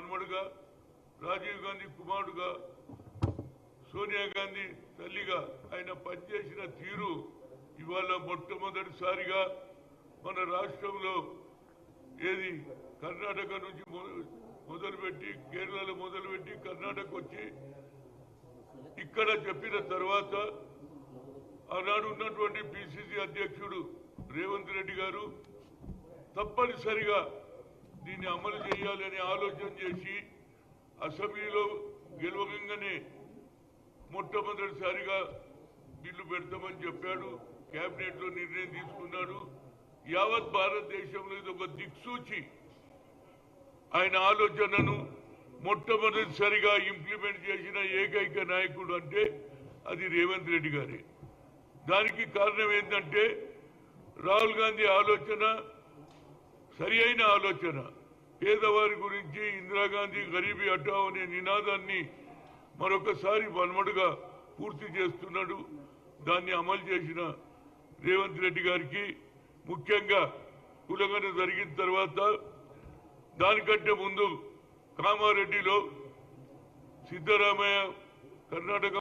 మనమడుగా రాజీవ్ గాంధీ కుమారుడుగా సోనియా గాంధీ తల్లిగా ఆయన పనిచేసిన తీరు ఇవాళ మొట్టమొదటిసారిగా మన రాష్ట్రంలో ఏది కర్ణాటక నుంచి మొదలుపెట్టి కేరళలో మొదలుపెట్టి కర్ణాటక వచ్చి ఇక్కడ చెప్పిన తర్వాత ఆనాడు ఉన్నటువంటి పిసిసి అధ్యక్షుడు రేవంత్ రెడ్డి గారు తప్పనిసరిగా దీన్ని అమలు చేయాలని ఆలోచన చేసి అసెంబ్లీలో గెలవగానే మొట్టమొదటిసారిగా బిల్లు పెడతామని చెప్పాడు. కేబినెట్లో నిర్ణయం తీసుకున్నాడు. యావత్ భారతదేశంలో ఇది ఒక దిక్సూచి. ఆయన ఆలోచనను మొట్టమొదటిసారిగా ఇంప్లిమెంట్ చేసిన ఏకైక నాయకుడు అంటే అది రేవంత్ రెడ్డి గారే. దానికి కారణం ఏంటంటే రాహుల్ గాంధీ ఆలోచన సరి అయిన ఆలోచన. పేదవారి గురించి ఇందిరాగాంధీ గరీబీ హఠావ్ అనే నినాదాన్ని మరొకసారి వన్మడుగా పూర్తి చేస్తున్నాడు. దాన్ని అమలు చేసిన రేవంత్ రెడ్డి గారికి ముఖ్యంగా కులగన జరిగిన తర్వాత దానికంటే ముందు కామారెడ్డిలో సిద్ధరామయ్య కర్ణాటక